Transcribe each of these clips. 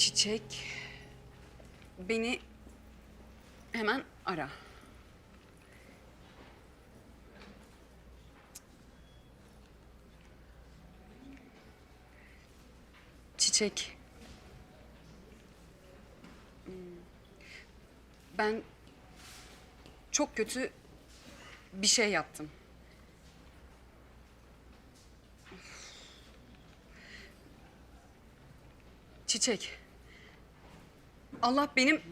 Çiçek beni hemen ara. Çiçek. Ben çok kötü bir şey yaptım. Çiçek. Allah benim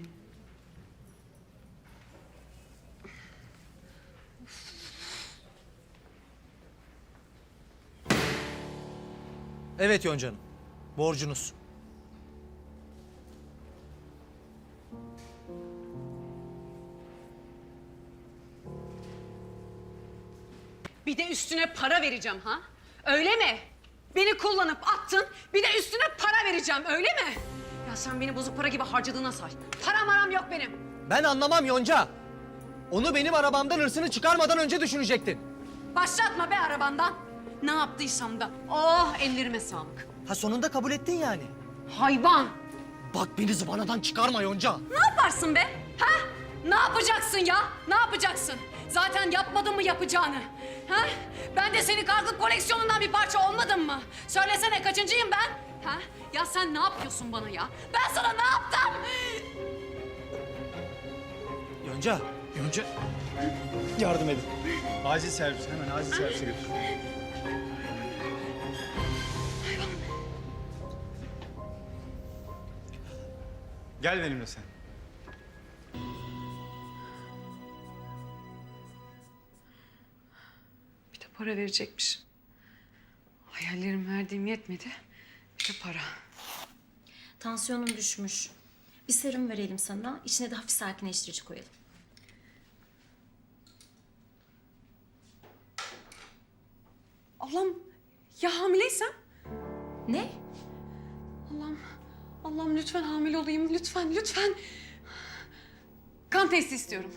Evet Yonca Hanım. Borcunuz. bir de üstüne para vereceğim ha? Öyle mi? Beni kullanıp attın, bir de üstüne para vereceğim öyle mi? Ya sen beni bozuk para gibi harcadığına say. Para maram yok benim. Ben anlamam Yonca. Onu benim arabamdan hırsını çıkarmadan önce düşünecektin. Başlatma be arabandan. Ne yaptıysam da. Oh ellerime sağlık. Ha sonunda kabul ettin yani. Hayvan. Bak beni zıvanadan çıkarma Yonca. Ne yaparsın be? Ha? Ne yapacaksın ya? Ne yapacaksın? Zaten yapmadın mı yapacağını? Ha? Ben de senin kargı koleksiyonundan bir parça olmadım mı? Söylesene kaçıncıyım ben? Ha? Ya sen ne yapıyorsun bana ya? Ben sana ne yaptım? Yonca. Yonca yardım edin. Acil servis hemen acil servise götür. Gel benimle sen. Bir de para verecekmiş. Hayallerim verdiğim yetmedi. De para. Tansiyonun düşmüş. Bir serum verelim sana. İçine de hafif sakinleştirici koyalım. Allah'ım ya hamileysem? Ne? Allah'ım, Allah'ım lütfen hamile olayım. Lütfen, lütfen. Kan testi istiyorum.